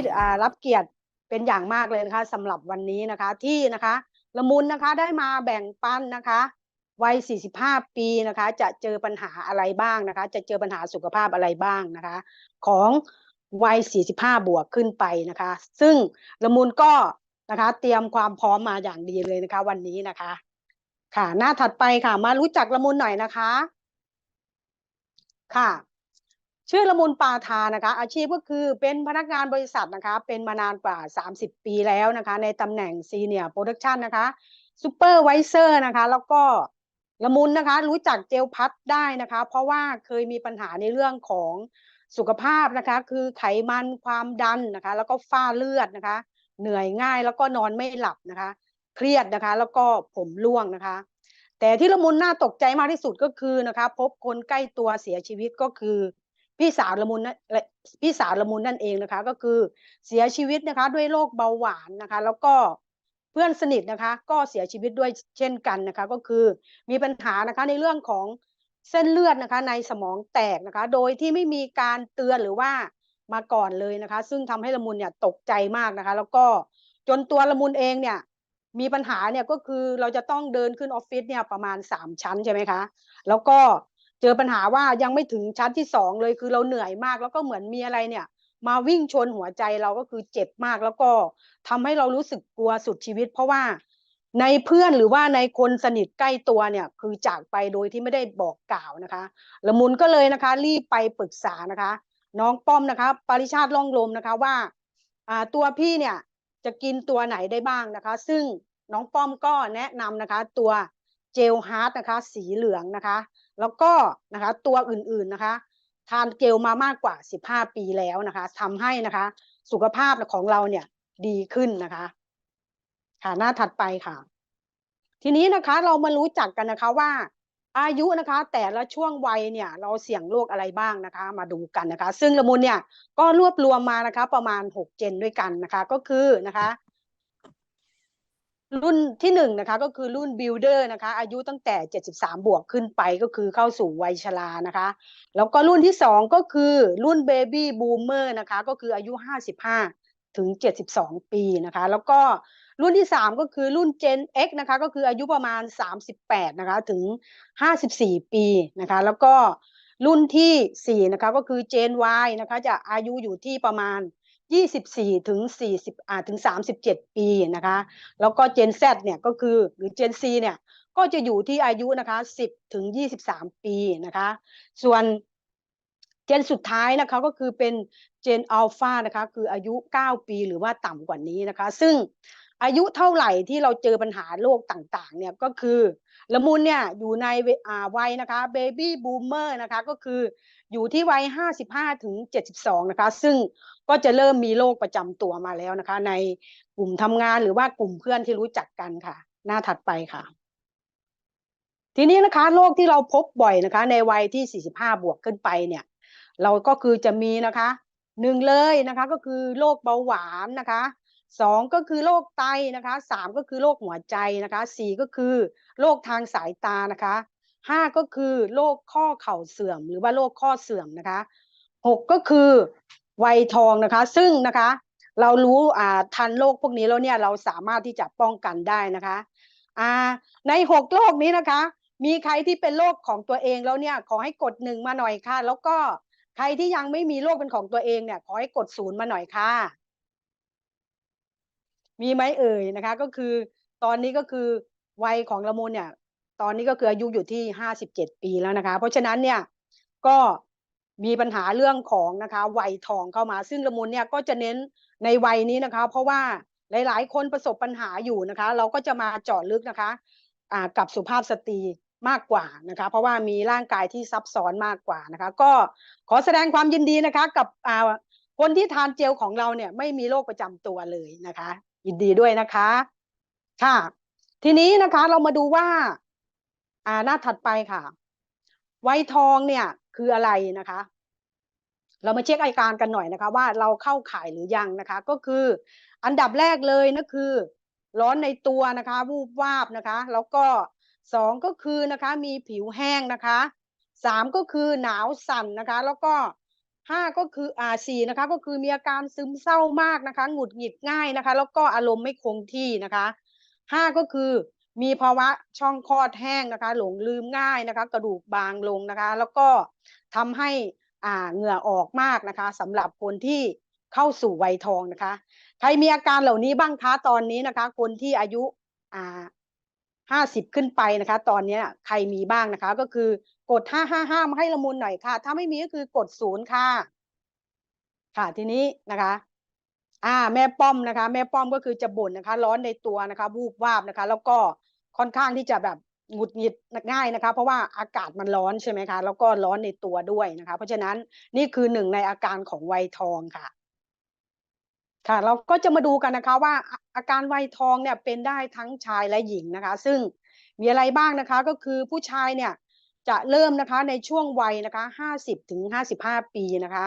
่รับเกียรติเป็นอย่างมากเลยนะคะสำหรับวันนี้นะคะที่นะคะละมุนนะคะได้มาแบ่งปันนะคะวัย 45 ปีนะคะ จะเจอปัญหาอะไรบ้างนะคะ จะเจอปัญหาสุขภาพอะไรบ้างนะคะ ของวัย 45 บวกขึ้นไปนะคะ ซึ่งละมุนก็นะคะ เตรียมความพร้อมมาอย่างดีเลยนะคะ วันนี้นะคะ ค่ะ หน้าถัดไปค่ะ มารู้จักละมุนหน่อยนะคะ ค่ะ ชื่อละมุนปาทานะคะ อาชีพก็คือเป็นพนักงานบริษัทนะคะ เป็นมานานกว่า 30 ปีแล้วนะคะ ในตำแหน่งซีเนียร์โปรดักชันนะคะซูเปอร์ไวเซอร์นะคะ แล้วก็ละมุนนะคะ รู้จักเจลพัดได้นะคะ เพราะว่าเคยมีปัญหาในเรื่องของสุขภาพนะคะ คือไขมันความดันนะคะ แล้วก็ฝ้าเลือดนะคะ เหนื่อยง่ายแล้วก็นอนไม่หลับนะคะ เครียดนะคะ แล้วก็ผมร่วงนะคะ แต่ที่ละมุนน่าตกใจมากที่สุดก็คือนะคะ พบคนใกล้ตัวเสียชีวิตก็คือ พี่สาวละมุนนั่นพี่สาวละมุนนั่นเองนะคะ ก็คือเสียชีวิตนะคะ ด้วยโรคเบาหวานนะคะ แล้วก็เพื่อนสนิทนะคะ ก็เสียชีวิตด้วยเช่นกันนะคะ ก็คือมีปัญหานะคะในเรื่องของเส้นเลือดนะคะ ในสมองแตกนะคะ โดยที่ไม่มีการเตือนหรือว่ามาก่อนเลยนะคะ ซึ่งทำให้ละมุนเนี่ยตกใจมากนะคะ แล้วก็จนตัวละมุนเองเนี่ยมีปัญหาเนี่ยก็คือเราจะต้องเดินขึ้นออฟฟิศเนี่ยประมาณสามชั้นใช่ไหมคะ แล้วก็ เจอปัญหาว่ายังไม่ถึงชั้นที่สองเลยคือเราเหนื่อยมาก แล้วก็เหมือนมีอะไรเนี่ย มาวิ่งชนหัวใจเราก็คือเจ็บมาก แล้วก็ทำให้เรารู้สึกกลัวสุดชีวิต เพราะว่าในเพื่อนหรือว่าในคนสนิทใกล้ตัวเนี่ย คือจากไปโดยที่ไม่ได้บอกกล่าวนะคะละมุนก็เลยนะคะ รีบไปปรึกษานะคะ น้องป้อมนะคะ ปริชาติล่องลมนะคะว่าอ่าตัวพี่เนี่ยจะกินตัวไหนได้บ้างนะคะ ซึ่งน้องป้อมก็แนะนำนะคะ ตัวเจลฮาร์ดนะคะ สีเหลืองนะคะ แล้วก็นะคะตัวอื่นๆนะคะทานเจลมามากกว่า 15 ปีแล้วนะคะทำให้นะคะ สุขภาพของเราเนี่ยดีขึ้นนะคะค่ะหน้าถัดไปค่ะ ทีนี้นะคะเรามารู้จักกันนะคะว่า อายุนะคะ แต่ละช่วงวัยเนี่ย เราเสี่ยงโรคอะไรบ้างนะคะ มาดูกันนะคะ ซึ่งละมุนเนี่ยก็รวบรวมมานะคะ ประมาณ 6 เจนด้วยกันนะคะ ก็คือนะคะ รุ่นที่หนึ่งนะคะก็คือรุ่น builder นะคะอายุตั้งแต่ 73 บวกขึ้นไปก็คือเข้าสู่วัยชรานะคะแล้วก็รุ่นที่สองก็คือรุ่น baby boomer นะคะก็คืออายุ 55 ถึง 72 ปีนะคะแล้วก็รุ่นที่สามก็คือรุ่น Gen X นะคะก็คืออายุประมาณ 38 นะคะถึง 54 ปีนะคะแล้วก็รุ่นที่สี่นะคะก็คือ Gen Y นะคะจะอายุอยู่ที่ประมาณ 24ถึง40อ่าถึง 37 ปีนะคะ แล้วก็ Gen Z เนี่ยก็คือหรือ Gen C เนี่ยก็จะอยู่ที่อายุนะคะ 10 ถึง 23 ปีนะคะ ส่วนเจนสุดท้ายนะคะก็คือเป็นเจนอัลฟานะคะ คืออายุ 9 ปีหรือว่าต่ำกว่านี้นะคะ ซึ่ง อายุเท่าไหร่ที่เราเจอปัญหาโรคต่างๆเนี่ยก็คือละมุนเนี่ยอยู่ในวัยนะคะเบบี้บูมเมอร์นะคะก็คืออยู่ที่วัย 55 ถึง 72 นะคะ ซึ่งก็จะเริ่มมีโรคประจำตัวมาแล้วนะคะ ในกลุ่มทำงานหรือว่ากลุ่มเพื่อนที่รู้จักกันค่ะ หน้าถัดไปค่ะ ทีนี้นะคะโรคที่เราพบบ่อยนะคะ ในวัยที่ 45 บวกขึ้นไปเนี่ย เราก็คือจะมีนะคะหนึ่งเลยนะคะก็คือโรคเบาหวานนะคะ สองก็คือโรคไตนะคะสามก็คือโรคหัวใจนะคะสี่ก็คือโรคทางสายตานะคะห้าก็คือโรคข้อเข่าเสื่อม หรือว่าโรคข้อเสื่อมนะคะหกก็คือวัยทองนะคะ ซึ่งนะคะ เรารู้อ่าทันโรคพวกนี้แล้วเนี่ยเราสามารถที่จะป้องกันได้นะคะอ่าในหกโรคนี้นะคะ มีใครที่เป็นโรคของตัวเองแล้วเนี่ยขอให้กดหนึ่งมาหน่อยค่ะ แล้วก็ใครที่ยังไม่มีโรคเป็นของตัวเองเนี่ยขอให้กดศูนย์มาหน่อยค่ะ มีไหมเอ่ยนะคะ ก็คือตอนนี้ก็คือวัยของละมุนเนี่ย ตอนนี้ก็คืออายุอยู่ที่ห้าสิบเจ็ดปีแล้วนะคะ เพราะฉะนั้นเนี่ยก็มีปัญหาเรื่องของนะคะวัยทองเข้ามา ซึ่งละมุนเนี่ยก็จะเน้นในวัยนี้นะคะ เพราะว่าหลาย ๆ คนประสบปัญหาอยู่นะคะ เราก็จะมาเจาะลึกนะคะอ่ากับสุภาพสตรีมากกว่านะคะ เพราะว่ามีร่างกายที่ซับซ้อนมากกว่านะคะ ก็ขอแสดงความยินดีนะคะ กับอ่าคนที่ทานเจลของเราเนี่ยไม่มีโรคประจำตัวเลยนะคะ ยินดีด้วยนะคะ ค่ะ ทีนี้นะคะเรามาดูว่า อ่าหน้าถัดไปค่ะ ไวทองเนี่ย คืออะไรนะคะ เรามาเช็คอาการกันหน่อยนะคะ ว่าเราเข้าข่ายหรือยังนะคะ ก็คือ อันดับแรกเลยนะคือ ร้อนในตัวนะคะ วูบวาบนะคะ แล้วก็สองก็คือนะคะ มีผิวแห้งนะคะสามก็คือหนาวสั่นนะคะ แล้วก็ ห้าก็คืออ่าสี่นะคะก็คือมีอาการซึมเศร้ามากนะคะ หงุดหงิดง่ายนะคะ แล้วก็อารมณ์ไม่คงที่นะคะห้าก็คือมีภาวะช่องคลอดแห้งนะคะ หลงลืมง่ายนะคะ กระดูกบางลงนะคะ แล้วก็ทำให้อ่าเหงื่อออกมากนะคะสำหรับคนที่เข้าสู่วัยทองนะคะ ใครมีอาการเหล่านี้บ้างคะตอนนี้นะคะ คนที่อายุอ่าห้าสิบขึ้นไปนะคะ ตอนนี้ใครมีบ้างนะคะ ก็คือ กดห้าห้าห้ามาให้ละมุนหน่อยค่ะ ถ้าไม่มีก็คือกดศูนย์ค่ะ ค่ะทีนี้นะคะ อ่า แม่ป้อมนะคะ แม่ป้อมก็คือจะบ่นนะคะ ร้อนในตัวนะคะวูบวาบนะคะ แล้วก็ค่อนข้างที่จะแบบหงุดหงิดง่ายนะคะ เพราะว่าอากาศมันร้อนใช่ไหมคะ แล้วก็ร้อนในตัวด้วยนะคะ เพราะฉะนั้นนี่คือหนึ่งในอาการของไวทองค่ะ ค่ะ เราก็จะมาดูกันนะคะ ว่าอาการไวทองเนี่ยเป็นได้ทั้งชายและหญิงนะคะ ซึ่งมีอะไรบ้างนะคะ ก็คือผู้ชายเนี่ย จะเริ่มนะคะในช่วงวัยนะคะห้าสิบถึงห้าสิบห้าปีนะคะ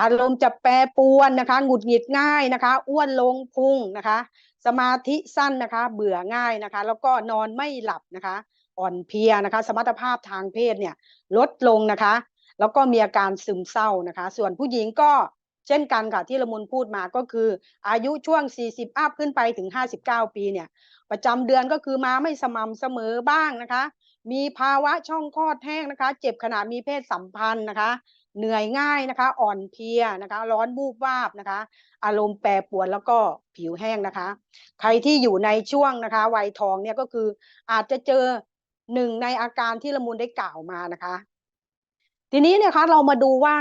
อารมณ์จะแปรปรวนนะคะหงุดหงิดง่ายนะคะ อ้วนลงพุงนะคะ สมาธิสั้นนะคะ เบื่อง่ายนะคะ แล้วก็นอนไม่หลับนะคะ อ่อนเพลียนะคะ สมรรถภาพทางเพศเนี่ยลดลงนะคะ แล้วก็มีอาการซึมเศร้านะคะ ส่วนผู้หญิงก็เช่นกันค่ะที่ละมุนพูดมาก็คือ อายุช่วง 40 อัพขึ้นไปถึง 59 ปีเนี่ย ประจำเดือนก็คือมาไม่สม่ำเสมอบ้างนะคะ มีภาวะช่องคลอดแห้งนะคะ เจ็บขณะมีเพศสัมพันธ์นะคะ เหนื่อยง่ายนะคะ อ่อนเพลียนะคะ ร้อนบูบวาบนะคะ อารมณ์แปรปรวนแล้วก็ผิวแห้งนะคะ ใครที่อยู่ในช่วงนะคะ วัยทองเนี่ยก็คืออาจจะเจอหนึ่งในอาการที่ละมุนได้กล่าวมานะคะ ทีนี้เนี่ยคะเรามาดูว่า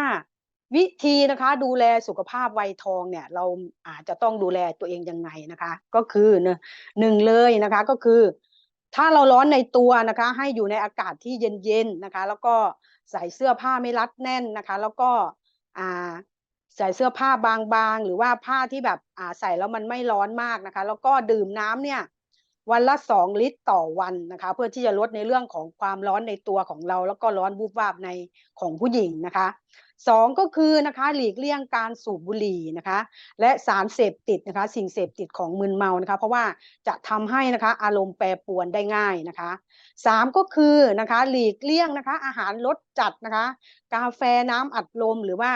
วิธีนะคะ ดูแลสุขภาพวัยทองเนี่ย เราอาจจะต้องดูแลตัวเองยังไงนะคะ ก็คือเนอะหนึ่งเลยนะคะ ก็คือ ถ้าเราร้อนในตัวนะคะ ให้อยู่ในอากาศที่เย็นๆนะคะ แล้วก็ใส่เสื้อผ้าไม่รัดแน่นนะคะ แล้วก็อ่าใส่เสื้อผ้าบางๆ หรือว่าผ้าที่แบบอ่าใส่แล้วมันไม่ร้อนมากนะคะ แล้วก็ดื่มน้ำเนี่ย วันละสองลิตรต่อวันนะคะ เพื่อที่จะลดในเรื่องของความร้อนในตัวของเรา แล้วก็ร้อนวูบวาบในของผู้หญิงนะคะสองก็คือนะคะหลีกเลี่ยงการสูบบุหรี่นะคะ และสารเสพติดนะคะ สิ่งเสพติดของมึนเมานะคะ เพราะว่าจะทำให้นะคะอารมณ์แปรปรวนได้ง่ายนะคะสามก็คือนะคะหลีกเลี่ยงนะคะ อาหารรสจัดนะคะ กาแฟน้ำอัดลมหรือว่า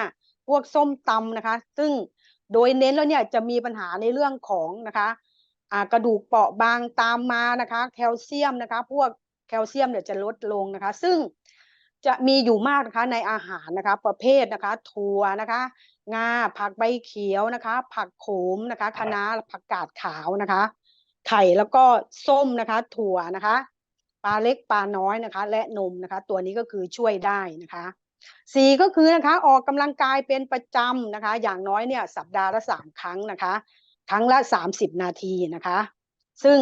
พวกส้มตำนะคะ ซึ่งโดยเน้นแล้วเนี่ยจะมีปัญหาในเรื่องของนะคะ กระดูกเปราะบางตามมานะคะแคลเซียมนะคะ พวกแคลเซียมเนี่ยจะลดลงนะคะ ซึ่งจะมีอยู่มากนะคะในอาหารนะคะ ประเภทนะคะ ถั่วนะคะงาผักใบเขียวนะคะ ผักโขมนะคะคะน้าผักกาดขาวนะคะ ไข่แล้วก็ส้มนะคะ ถั่วนะคะปลาเล็กปลาน้อยนะคะ และนมนะคะ ตัวนี้ก็คือช่วยได้นะคะสี่ก็คือนะคะออกกำลังกายเป็นประจำนะคะ อย่างน้อยเนี่ยสัปดาห์ละสามครั้งนะคะ ครั้งละสามสิบนาทีนะคะ ซึ่ง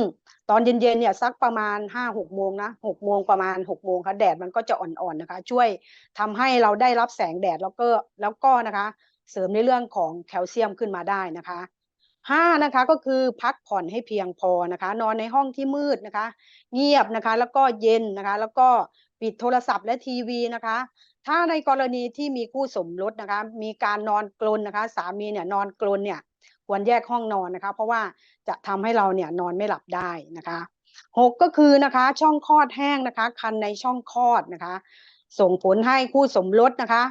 ตอนเย็นๆเนี่ยสักประมาณห้าหกโมงนะหกโมงประมาณหกโมงค่ะแดดมันก็จะอ่อนๆนะคะ ช่วยทำให้เราได้รับแสงแดดแล้วก็แล้วก็นะคะ เสริมในเรื่องของแคลเซียมขึ้นมาได้นะคะห้านะคะก็คือพักผ่อนให้เพียงพอนะคะ นอนในห้องที่มืดนะคะ เงียบนะคะแล้วก็เย็นนะคะ แล้วก็ปิดโทรศัพท์และทีวีนะคะ ถ้าในกรณีที่มีคู่สมรสนะคะ มีการนอนกลนนะคะ สามีเนี่ยนอนกลนเนี่ย ควรแยกห้องนอนนะคะ เพราะว่าจะทำให้เราเนี่ยนอนไม่หลับได้นะคะหกก็คือนะคะช่องคลอดแห้งนะคะ คันในช่องคลอดนะคะ ส่งผลให้คู่สมรสนะคะ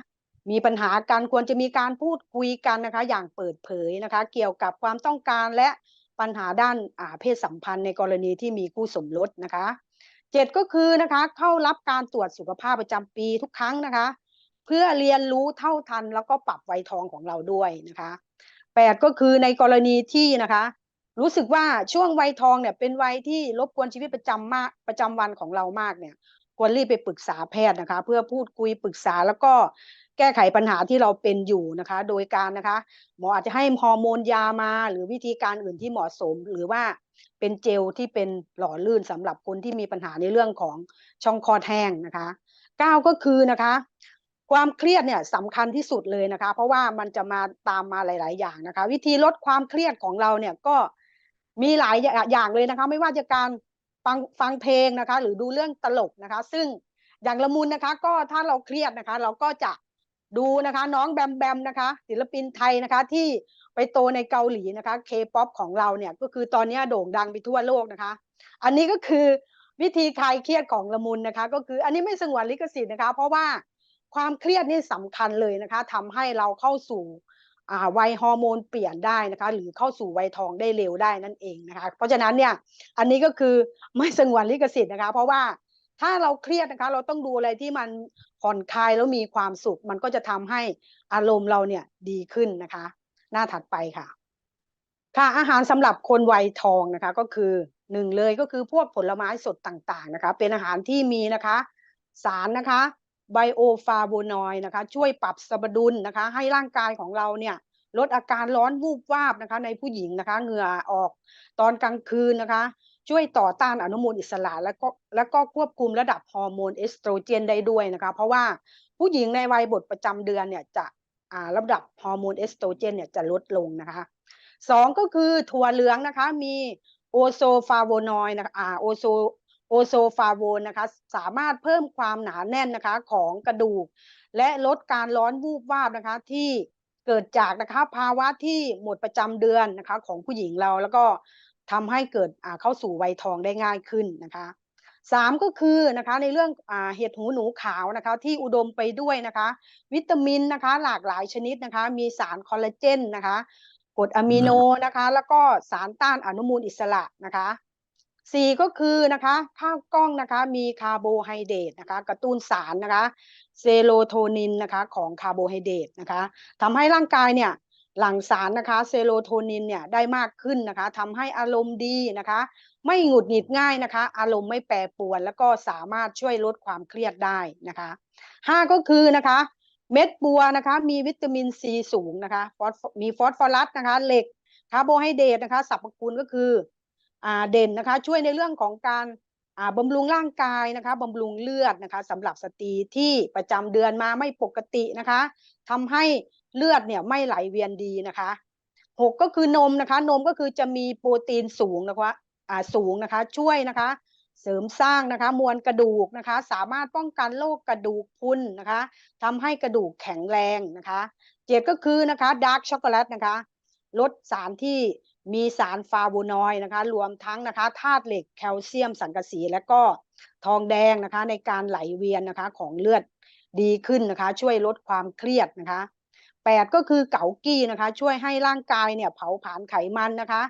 มีปัญหากันควรจะมีการพูดคุยกันนะคะ อย่างเปิดเผยนะคะ เกี่ยวกับความต้องการและปัญหาด้านอาเพศสัมพันธ์ในกรณีที่มีคู่สมรสนะคะเจ็ดก็คือนะคะเข้ารับการตรวจสุขภาพประจำปีทุกครั้งนะคะ เพื่อเรียนรู้เท่าทันแล้วก็ปรับไวทองของเราด้วยนะคะ แปดก็คือในกรณีที่นะคะ รู้สึกว่าช่วงวัยทองเนี่ยเป็นวัยที่รบกวนชีวิตประจำมากประจำวันของเรามากเนี่ยควรรีบไปปรึกษาแพทย์นะคะ เพื่อพูดคุยปรึกษาแล้วก็แก้ไขปัญหาที่เราเป็นอยู่นะคะ โดยการนะคะ หมออาจจะให้ฮอร์โมนยามา หรือวิธีการอื่นที่เหมาะสม หรือว่าเป็นเจลที่เป็นหล่อลื่นสำหรับคนที่มีปัญหาในเรื่องของช่องคลอดแห้งนะคะเก้าก็คือนะคะ ความเครียดเนี่ยสำคัญที่สุดเลยนะคะ เพราะว่ามันจะมาตามมาหลาย ๆ อย่างนะคะ วิธีลดความเครียดของเราเนี่ยก็มีหลายอย่างเลยนะคะ ไม่ว่าจะการฟังฟังเพลงนะคะ หรือดูเรื่องตลกนะคะ ซึ่งอย่างละมุนนะคะ ก็ถ้าเราเครียดนะคะ เราก็จะดูนะคะน้องแบมแบมนะคะ ศิลปินไทยนะคะที่ไปโตในเกาหลีนะคะเคป๊อปของเราเนี่ยก็คือตอนนี้โด่งดังไปทั่วโลกนะคะ อันนี้ก็คือวิธีคลายเครียดของละมุนนะคะ ก็คืออันนี้ไม่สงวนลิขสิทธิ์นะคะ เพราะว่า ความเครียดนี่สำคัญเลยนะคะทำให้เราเข้าสู่วัยฮอร์โมนเปลี่ยนได้นะคะ หรือเข้าสู่วัยทองได้เร็วได้นั่นเองนะคะ เพราะฉะนั้นเนี่ยอันนี้ก็คือไม่สงวนลิขสิทธิ์นะคะ เพราะว่าถ้าเราเครียดนะคะ เราต้องดูอะไรที่มันผ่อนคลายแล้วมีความสุข มันก็จะทำให้อารมณ์เราเนี่ยดีขึ้นนะคะ หน้าถัดไปค่ะ ค่ะอาหารสำหรับคนวัยทองนะคะ ก็คือหนึ่งเลยก็คือพวกผลไม้สดต่างๆนะคะ เป็นอาหารที่มีนะคะ สารนะคะ ไบโอฟาโวนอยนะคะช่วยปรับสมดุลนะคะ ให้ร่างกายของเราเนี่ยลดอาการร้อนวูบวาบนะคะ ในผู้หญิงนะคะเหงื่อออกตอนกลางคืนนะคะ ช่วยต่อต้านอนุมูลอิสระ แล้วก็แล้วก็ควบคุมระดับฮอร์โมนเอสโตรเจนได้ด้วยนะคะ เพราะว่าผู้หญิงในวัยบทประจำเดือนเนี่ยจะอ่าระดับฮอร์โมนเอสโตรเจนเนี่ยจะลดลงนะคะสองก็คือถั่วเหลืองนะคะมีโอโซฟาโวนอยนะคะอ่าโอโซ โอโซฟาโวนนะคะสามารถเพิ่มความหนาแน่นนะคะของกระดูก และลดการร้อนวูบวาบนะคะที่เกิดจากนะคะภาวะที่หมดประจำเดือนนะคะของผู้หญิงเราแล้วก็ทำให้เกิดอ่าเข้าสู่วัยทองได้ง่ายขึ้นนะคะสามก็คือนะคะในเรื่องอ่าเห็ดหูหนูขาวนะคะที่อุดมไปด้วยนะคะวิตามินนะคะหลากหลายชนิดนะคะมีสารคอลลาเจนนะคะกรดอะมิโนนะคะแล้วก็สารต้านอนุมูลอิสระนะคะ สี่ก็คือนะคะข้าวกล้องนะคะมีคาร์โบไฮเดรตนะคะกระตุ้นสารนะคะเซโรโทนินนะคะของคาร์โบไฮเดรตนะคะทำให้ร่างกายเนี่ยหลั่งสารนะคะเซโรโทนินเนี่ยได้มากขึ้นนะคะทำให้อารมณ์ดีนะคะ ไม่หงุดหงิดง่ายนะคะ อารมณ์ไม่แปรปรวน แล้วก็สามารถช่วยลดความเครียดได้นะคะห้าก็คือนะคะเม็ดบัวนะคะมีวิตามินซีสูงนะคะฟอสมีฟอสฟอรัสนะคะเหล็กคาร์โบไฮเดรตนะคะสรรพคุณก็คือ เด่นนะคะช่วยในเรื่องของการบำรุงร่างกายนะคะบำรุงเลือดนะคะสำหรับสตรีที่ประจำเดือนมาไม่ปกตินะคะทำให้เลือดเนี่ยไม่ไหลเวียนดีนะคะหกก็คือนมนะคะ นมก็คือจะมีโปรตีนสูงนะคะอ่าสูงนะคะ ช่วยนะคะ เสริมสร้างนะคะ มวลกระดูกนะคะ สามารถป้องกันโรคกระดูกพรุนนะคะทำให้กระดูกแข็งแรงนะคะ เจ็ดก็คือนะคะดาร์กช็อกโกแลตนะคะลดสารที่ มีสารฟาโวนอยด์นะคะ รวมทั้งนะคะธาตุเหล็กแคลเซียมสังกะสี และก็ทองแดงนะคะ ในการไหลเวียนนะคะของเลือดดีขึ้นนะคะ ช่วยลดความเครียดนะคะแปดก็คือเกากี้นะคะ ช่วยให้ร่างกายเนี่ยเผาผลาญไขมันนะคะ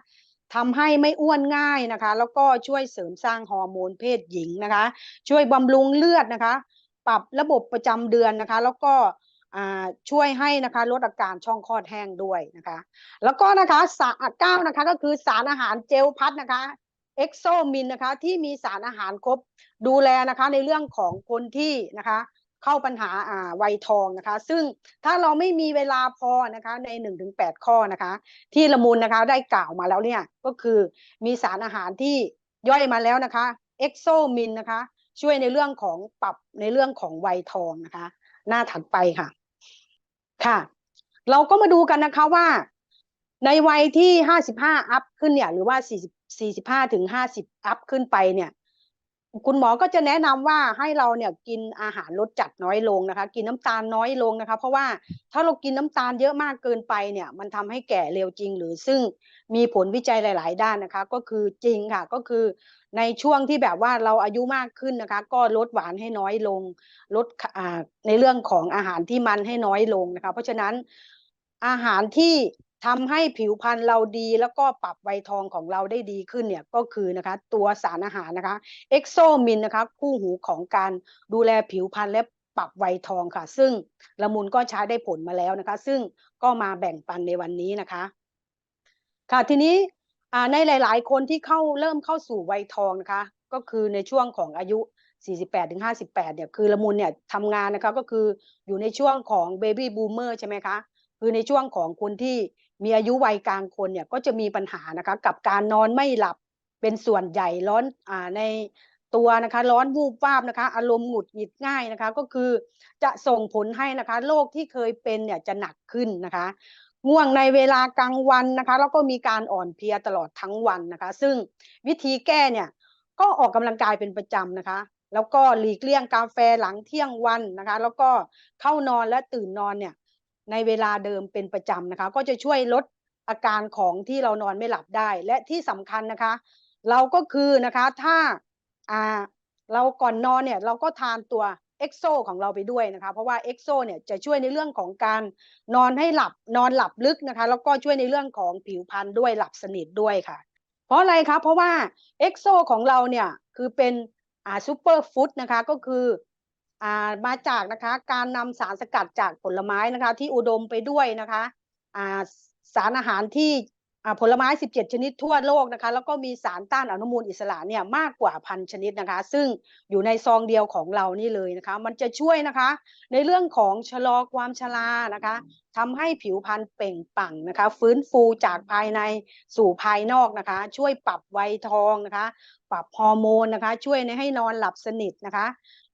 ทำให้ไม่อ้วนง่ายนะคะ แล้วก็ช่วยเสริมสร้างฮอร์โมนเพศหญิงนะคะ ช่วยบำรุงเลือดนะคะ ปรับระบบประจำเดือนนะคะ แล้วก็ ช่วยให้นะคะลดอาการช่องคลอดแห้งด้วยนะคะ แล้วก็นะคะสารเก้านะคะก็คือสารอาหารเจลพัดนะคะเอ็กโซมินนะคะที่มีสารอาหารครบดูแลนะคะในเรื่องของคนที่นะคะเข้าปัญหาอ่าวัยทองนะคะ ซึ่งถ้าเราไม่มีเวลาพอนะคะในหนึ่งถึงแปดข้อนะคะ ที่ละมุนนะคะได้กล่าวมาแล้วเนี่ยก็คือมีสารอาหารที่ย่อยมาแล้วนะคะเอ็กโซมินนะคะช่วยในเรื่องของปรับในเรื่องของวัยทองนะคะ หน้าถัดไปค่ะ ค่ะ เราก็มาดูกันนะคะว่า ในวัยที่ห้าสิบห้าอัพขึ้นเนี่ย หรือว่าสี่สิบสี่สิบห้าถึงห้าสิบอัพขึ้นไปเนี่ย คุณหมอก็จะแนะนำว่าให้เราเนี่ยกินอาหารลดจัดน้อยลงนะคะ กินน้ำตาลน้อยลงนะคะ เพราะว่าถ้าเรากินน้ำตาลเยอะมากเกินไปเนี่ย มันทำให้แก่เร็วจริง หรือซึ่งมีผลวิจัยหลาย ๆ ด้านนะคะ ก็คือจริงค่ะ ก็คือในช่วงที่แบบว่าเราอายุมากขึ้นนะคะ ก็ลดหวานให้น้อยลง ลดในเรื่องของอาหารที่มันให้น้อยลงนะคะ เพราะฉะนั้นอาหารที่ ทำให้ผิวพรรณเราดีแล้วก็ปรับไวทองของเราได้ดีขึ้นเนี่ยก็คือนะคะตัวสารอาหารนะคะเอ็กโซมินนะคะคู่หูของการดูแลผิวพรรณและปรับไวทองค่ะ ซึ่งละมุนก็ใช้ได้ผลมาแล้วนะคะ ซึ่งก็มาแบ่งปันในวันนี้นะคะ ค่ะทีนี้ในหลาย ๆ คนที่เข้าเริ่มเข้าสู่วัยทองนะคะ ก็คือในช่วงของอายุ 48ถึง58เนี่ยคือละมุนเนี่ยทำงานนะคะก็คืออยู่ในช่วงของเบบี้บูมเมอร์ใช่ไหมคะคือในช่วงของคนที่ มีอายุวัยกลางคนเนี่ยก็จะมีปัญหานะคะกับการนอนไม่หลับเป็นส่วนใหญ่ร้อนอ่าในตัวนะคะร้อนวูบวาบนะคะอารมณ์หงุดหงิดง่ายนะคะก็คือจะส่งผลให้นะคะโรคที่เคยเป็นเนี่ยจะหนักขึ้นนะคะง่วงในเวลากลางวันนะคะแล้วก็มีการอ่อนเพลียตลอดทั้งวันนะคะ ซึ่งวิธีแก้เนี่ยก็ออกกำลังกายเป็นประจำนะคะ แล้วก็หลีกเลี่ยงกาแฟหลังเที่ยงวันนะคะ แล้วก็เข้านอนและตื่นนอนเนี่ย ในเวลาเดิมเป็นประจำนะคะ ก็จะช่วยลดอาการของที่เรานอนไม่หลับได้ และที่สำคัญนะคะ เราก็คือนะคะถ้าอ่าเราก่อนนอนเนี่ยเราก็ทานตัวเอ็กโซของเราไปด้วยนะคะ เพราะว่าเอ็กโซเนี่ยจะช่วยในเรื่องของการนอนให้หลับนอนหลับลึกนะคะ แล้วก็ช่วยในเรื่องของผิวพรรณด้วยหลับสนิทด้วยค่ะ เพราะอะไรคะเพราะว่าเอ็กโซของเราเนี่ยคือเป็นอ่าซูเปอร์ฟู้ดนะคะก็คือ มาจากนะคะการนำสารสกัดจากผลไม้นะคะ ที่อุดมไปด้วยนะคะาสารอาหารที่ผลไม้ 17 ชนิดทั่วโลกนะคะ แล้วก็มีสารต้านอนุมูลอิสระเนี่ยมากกว่าพันชนิดนะคะ ซึ่งอยู่ในซองเดียวของเรานี่เลยนะคะ มันจะช่วยนะคะ ในเรื่องของชะลอความชรานะคะทำให้ผิวพรรณเปล่งปลั่งนะคะ ฟื้นฟูจากภายในสู่ภายนอกนะคะ ช่วยปรับไวทองนะคะ ปรับฮอร์โมนนะคะ ช่วยในให้นอนหลับสนิทนะคะ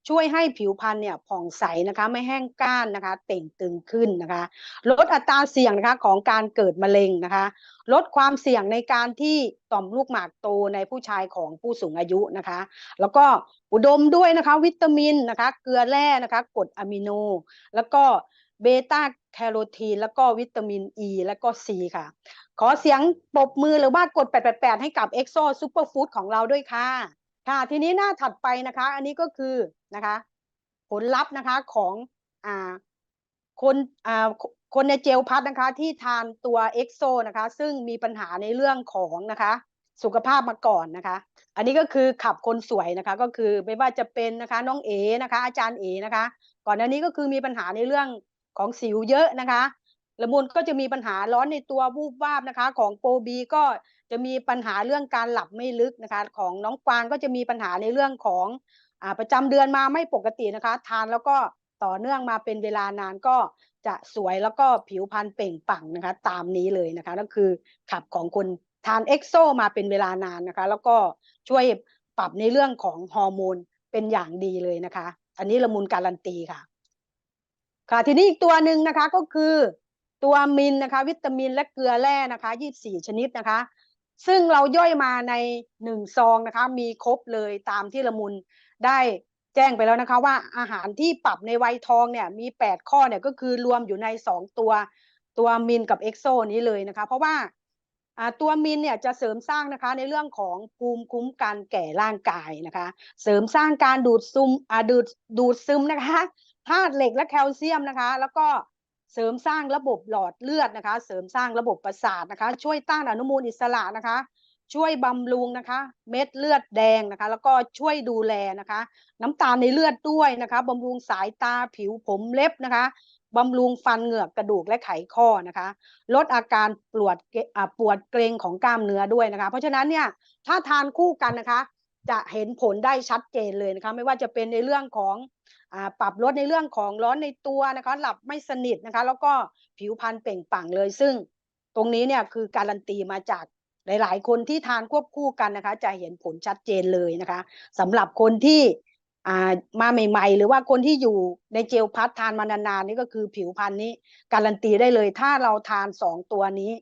ช่วยให้ผิวพรรณเนี่ยผ่องใสนะคะไม่แห้งก้านนะคะเต่งตึงขึ้นนะคะ ลดอัตราเสี่ยงนะคะของการเกิดมะเร็งนะคะ ลดความเสี่ยงในการที่ต่อมลูกหมากโตในผู้ชายของผู้สูงอายุนะคะ แล้วก็อุดมด้วยนะคะวิตามินนะคะเกลือแร่นะคะกรดอะมิโน แล้วก็เบต้าแคโรทีนแล้วก็วิตามินอ e ีแล้วก็ซีค่ะ ขอเสียงปรบมือหรือว่ากด 888 ให้กับ EXO Superfood ของเราด้วยค่ะ ค่ะทีนี้หน้าถัดไปนะคะ อันนี้ก็คือนะคะ ผลลัพธ์นะคะของอ่าคนอ่าคนในเจลพัดนะคะ ที่ทานตัว EXO นะคะ ซึ่งมีปัญหาในเรื่องของนะคะ สุขภาพมาก่อนนะคะ อันนี้ก็คือขับคนสวยนะคะ ก็คือไม่ว่าจะเป็นนะคะน้องเอนะคะ อาจารย์เอนะคะ ก่อนหน้านี้ก็คือมีปัญหาในเรื่องของสิวเยอะนะคะละมุนก็จะมีปัญหาร้อนในตัววูบวาบนะคะ ของโปรบีก็ จะมีปัญหาเรื่องการหลับไม่ลึกนะคะของน้องกวางก็จะมีปัญหาในเรื่องของอประจำเดือนมาไม่ปกตินะคะ ทานแล้วก็ต่อเนื่องมาเป็นเวลานานก็จะสวยแล้วก็ผิวพรรณเปล่งปลั่งนะคะ ตามนี้เลยนะคะนั่นคือขับของคนทานเอ็กโซมาเป็นเวลานานนะคะ แล้วก็ช่วยปรับในเรื่องของฮอร์โมนเป็นอย่างดีเลยนะคะ อันนี้ละมุนการันตีค่ะ ค่ะทีนี้อีกตัวหนึ่งนะคะก็คือตัวมินนะคะ วิตามินและเกลือแร่นะคะ 24 ชนิดนะคะ ซึ่งเราย่อยมาในหนึ่งซองนะคะ มีครบเลยตามที่ละมุนได้แจ้งไปแล้วนะคะว่าอาหารที่ปรับในไวทองเนี่ยมี 8 ข้อเนี่ยก็คือรวมอยู่ใน 2 ตัวตัวมินกับเอ็กโซนี้เลยนะคะ เพราะว่าตัวมินเนี่ยจะเสริมสร้างนะคะในเรื่องของภูมิคุ้มกันแก่ร่างกายนะคะ เสริมสร้างการดูดซึมอ่าดูดดูดซึมนะคะธาตุเหล็กและแคลเซียมนะคะ แล้วก็ เสริมสร้างระบบหลอดเลือดนะคะ เสริมสร้างระบบประสาทนะคะ ช่วยต้านอนุมูลอิสระนะคะ ช่วยบำรุงนะคะ เม็ดเลือดแดงนะคะ แล้วก็ช่วยดูแลนะคะ น้ำตาลในเลือดด้วยนะคะบำรุงสายตาผิวผมเล็บนะคะบำรุงฟันเหงือกกระดูกและไขข้อนะคะ ลดอาการปวดเกอ่าปวดเกร็งของกล้ามเนื้อด้วยนะคะ เพราะฉะนั้นเนี่ยถ้าทานคู่กันนะคะ จะเห็นผลได้ชัดเจนเลยนะคะไม่ว่าจะเป็นในเรื่องของอปรับลดในเรื่องของร้อนในตัวนะคะหลับไม่สนิทนะคะแล้วก็ผิวพรรณเปล่งปลั่งเลย ซึ่งตรงนี้เนี่ยคือการันตีมาจากหลาย ๆ คนที่ทานควบคู่กันนะคะ จะเห็นผลชัดเจนเลยนะคะสำหรับคนที่มาใหม่ ๆ หรือว่าคนที่อยู่ในเจลพัดทานมานานๆนี่ก็คือผิวพรรณนี้การันตีได้เลย ถ้าเราทานสองตัวนี้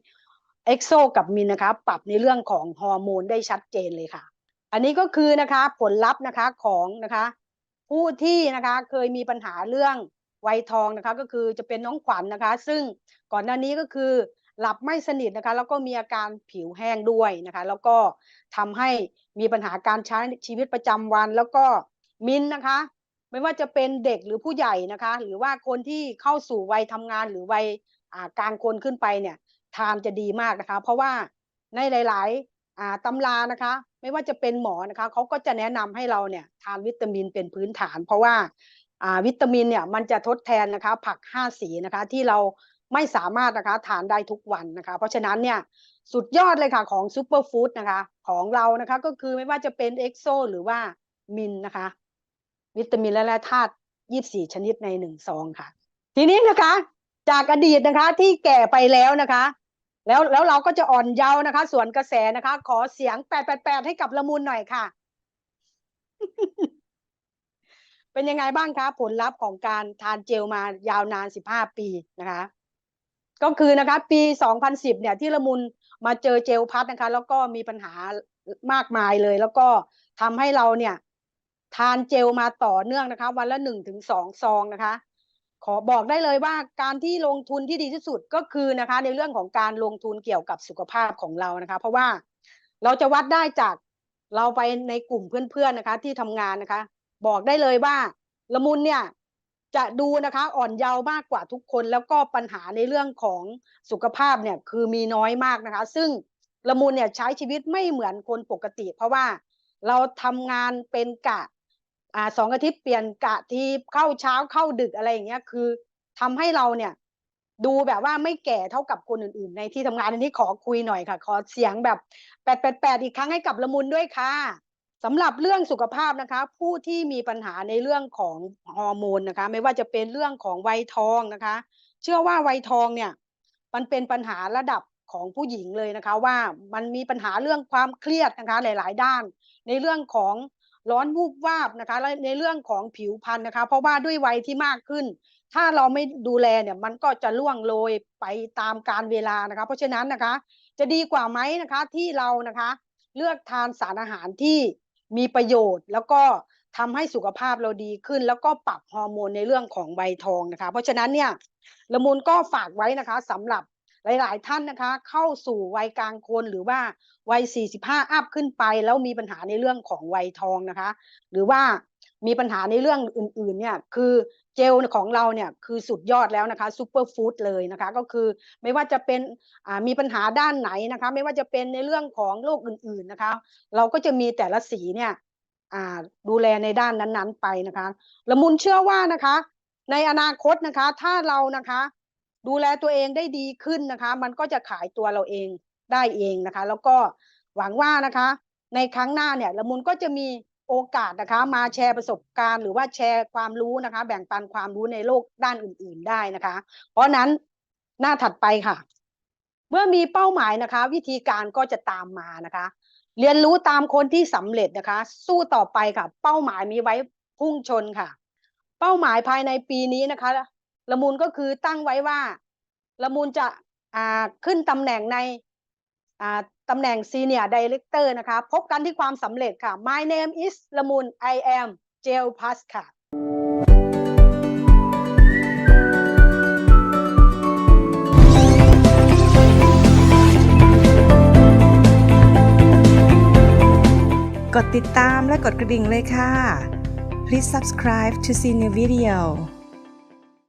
เอ็กโซกับมินนะคะปรับในเรื่องของฮอร์โมนได้ชัดเจนเลยค่ะ อันนี้ก็คือนะคะผลลัพธ์นะคะของนะคะ ผู้ที่นะคะเคยมีปัญหาเรื่องไวทองนะคะ ก็คือจะเป็นน้องขวัญนะคะ ซึ่งก่อนหน้านี้ก็คือหลับไม่สนิทนะคะ แล้วก็มีอาการผิวแห้งด้วยนะคะ แล้วก็ทำให้มีปัญหาการใช้ชีวิตประจำวัน แล้วก็มินนะคะ ไม่ว่าจะเป็นเด็กหรือผู้ใหญ่นะคะ หรือว่าคนที่เข้าสู่วัยทำงานหรือวัยอ่ากลางคนขึ้นไปเนี่ย ทานจะดีมากนะคะ เพราะว่าในหลาย อ่าตำรานะคะ ไม่ว่าจะเป็นหมอนะคะเขาก็จะแนะนำให้เราเนี่ยทานวิตามินเป็นพื้นฐาน เพราะว่าอ่าวิตามินเนี่ยมันจะทดแทนนะคะ ผักห้าสีนะคะที่เราไม่สามารถนะคะทานได้ทุกวันนะคะ เพราะฉะนั้นเนี่ยสุดยอดเลยค่ะของซูเปอร์ฟู้ดนะคะ ของเรานะคะก็คือไม่ว่าจะเป็นเอ็กโซหรือว่ามินนะคะ วิตามินและแร่ธาตุ24ชนิดในหนึ่งซองค่ะ ทีนี้นะคะ จากอดีตนะคะที่แก่ไปแล้วนะคะ แล้วแล้วเราก็จะอ่อนเยาว์นะคะ ส่วนกระแสนะคะ ขอเสียง888ให้กับละมุนหน่อยค่ะ เป็นยังไงบ้างคะผลลัพธ์ของการทานเจลมายาวนาน15ปีนะคะ ก็คือนะคะ ปี2010เนี่ย ที่ละมุนมาเจอเจลพัดนะคะ แล้วก็มีปัญหามากมายเลย แล้วก็ทำให้เราเนี่ย ทานเจลมาต่อเนื่องนะคะ วันละหนึ่งถึงสองซองนะคะ ขอบอกได้เลยว่าการที่ลงทุนที่ดีที่สุดก็คือนะคะ ในเรื่องของการลงทุนเกี่ยวกับสุขภาพของเรานะคะ เพราะว่าเราจะวัดได้จากเราไปในกลุ่มเพื่อนๆนะคะ ที่ทำงานนะคะ บอกได้เลยว่าละมุนเนี่ยจะดูนะคะ อ่อนเยาว์มากกว่าทุกคน แล้วก็ปัญหาในเรื่องของสุขภาพเนี่ยคือมีน้อยมากนะคะ ซึ่งละมุนเนี่ยใช้ชีวิตไม่เหมือนคนปกติ เพราะว่าเราทำงานเป็นกะ อ่าสองอาทิตย์เปลี่ยนกะทีเข้าเช้าเข้าดึกอะไรอย่างเงี้ยคือทำให้เราเนี่ย ดูแบบว่าไม่แก่เท่ากับคนอื่นๆ ในที่ทำงานอันนี้ขอคุยหน่อยค่ะ ขอเสียงแบบแปดแปดแปดอีกครั้งให้กับละมุนด้วยค่ะสำหรับเรื่องสุขภาพนะคะ ผู้ที่มีปัญหาในเรื่องของฮอร์โมนนะคะ ไม่ว่าจะเป็นเรื่องของวัยทองนะคะ เชื่อว่าวัยทองเนี่ย มันเป็นปัญหาระดับของผู้หญิงเลยนะคะ ว่ามันมีปัญหาเรื่องความเครียดนะคะหลาย ๆ ด้าน ในเรื่องของ ร้อนวูบวาบนะคะและในเรื่องของผิวพรรณนะคะ เพราะว่าด้วยวัยที่มากขึ้น ถ้าเราไม่ดูแลเนี่ยมันก็จะล่วงโรยไปตามการเวลานะคะ เพราะฉะนั้นนะคะ จะดีกว่าไหมนะคะที่เรานะคะ เลือกทานสารอาหารที่มีประโยชน์ แล้วก็ทำให้สุขภาพเราดีขึ้น แล้วก็ปรับฮอร์โมนในเรื่องของใบทองนะคะ เพราะฉะนั้นเนี่ยละมุนก็ฝากไว้นะคะสำหรับ หลาย ๆ ท่านนะคะ เข้าสู่วัยกลางคนหรือว่าวัย 45 อัพขึ้นไป แล้วมีปัญหาในเรื่องของวัยทองนะคะ หรือว่ามีปัญหาในเรื่องอื่น ๆ เนี่ยคือเจลของเราเนี่ยคือสุดยอดแล้วนะคะซูเปอร์ฟู้ดเลยนะคะก็คือไม่ว่าจะเป็นอ่ามีปัญหาด้านไหนนะคะ ไม่ว่าจะเป็นในเรื่องของโรคอื่น ๆ นะคะ เราก็จะมีแต่ละสีเนี่ยอ่าดูแลในด้านนั้น ๆ ไปนะคะละมุนเชื่อว่านะคะ ในอนาคตนะคะ ถ้าเรานะคะ ดูแลตัวเองได้ดีขึ้นนะคะ มันก็จะขายตัวเราเองได้เองนะคะ แล้วก็หวังว่านะคะ ในครั้งหน้าเนี่ยละมุนก็จะมีโอกาสนะคะ มาแชร์ประสบการณ์ หรือว่าแชร์ความรู้นะคะ แบ่งปันความรู้ในโลกด้านอื่น ๆได้นะคะ เพราะนั้นหน้าถัดไปค่ะ เมื่อมีเป้าหมายนะคะ วิธีการก็จะตามมานะคะ เรียนรู้ตามคนที่สำเร็จนะคะ สู้ต่อไปค่ะ เป้าหมายมีไว้พุ่งชนค่ะ เป้าหมายภายในปีนี้นะคะ ละมุนก็คือตั้งไว้ว่าละมุนจะอ่าขึ้นตำแหน่งในอ่าตำแหน่ง Senior Director นะคะ พบกันที่ความสำเร็จค่ะ My name is ละมุน I am Gel Plus ค่ะกดติดตามและกดกระดิ่งเลยค่ะ Please subscribe to see new video